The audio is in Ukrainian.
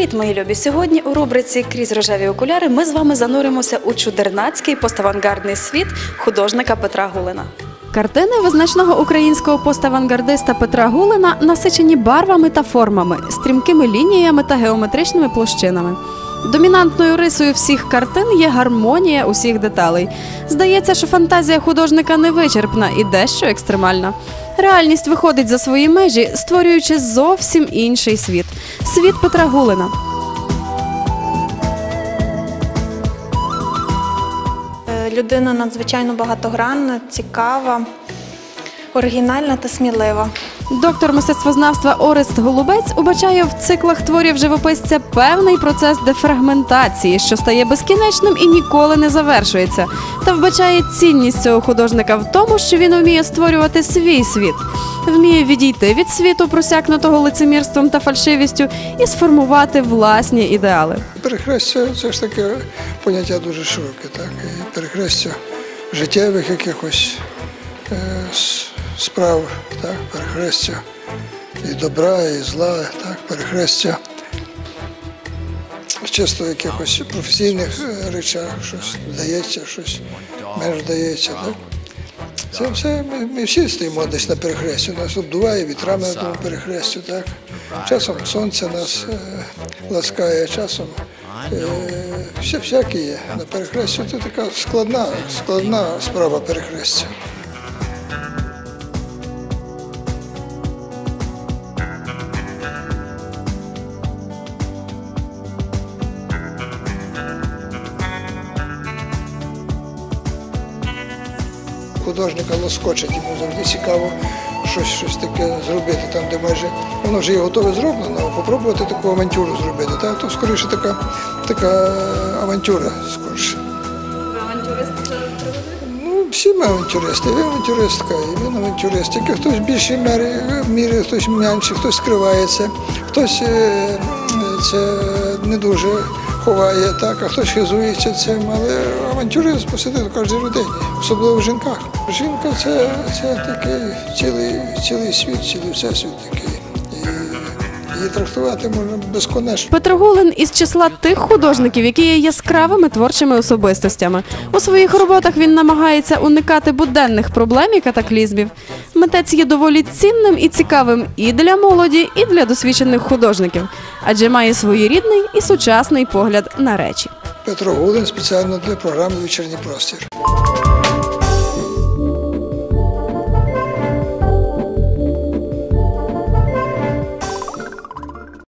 Привіт, мої любі! Сьогодні у рубриці Крізь рожеві окуляри ми з вами зануримося у чудернацький поставангардний світ художника Петра Гулина. Картини визначного українського поставангардиста Петра Гулина насичені барвами та формами, стрімкими лініями та геометричними площинами. Домінантною рисою всіх картин є гармонія усіх деталей. Здається, що фантазія художника невичерпна і дещо екстремальна. Реальність виходить за свої межі, створюючи зовсім інший світ світ Петра Гулина. Е, Людина надзвичайно багатогранна, цікава, оригінальна та смілива. Доктор мистецтвознавства Орест Голубець убачає в циклах творів живописця певний процес дефрагментації, що стає безкінечним і ніколи не завершується, та вбачає цінність цього художника в тому, що він вміє створювати свій світ, вміє відійти від світу, просякнутого лицемірством та фальшивістю, і сформувати власні ідеали. Перехрестя це ж таке поняття дуже широке, так? І перехрестя життєвих якихось е, справ, так? перехрестя і добра, і зла, так? перехрестя чисто в якихось професійних е, речах, щось вдається, щось менш вдається. Так? Це все ми, ми всі стоїмо десь на перехресті. Нас обдуває вітрами на тому перехрестю. Так? Часом сонце нас е, ласкає, часом е, все всяке є. На перехресті це така складна, складна справа перехрестя. Художника лоскочить, йому завжди цікаво щось, щось таке зробити там, де майже воно вже є готове зроблено, а попробувати таку авантюру зробити. Та, то скоріше така, така авантюра скоріше. Ну, всі ми авантюристи, ви авантюристка, і він авантюрист. Тільки хтось в більшій мірі, мірі хтось менше, хтось скривається, хтось е, це не дуже ховає, так, а хтось хизується цим, але авантюризм посидить у кожній людині, особливо в жінках. Жінка це, це такий цілий, цілий світ, цілий всесвіт такий. І її трактувати можна безконечно. Петро Гулин із числа тих художників, які є яскравими творчими особистостями. У своїх роботах він намагається уникати буденних проблем і катаклізмів. Митець є доволі цінним і цікавим і для молоді, і для досвідчених художників, адже має своєрідний і сучасний погляд на речі. Петро Гулин спеціально для програми Вечірній простір.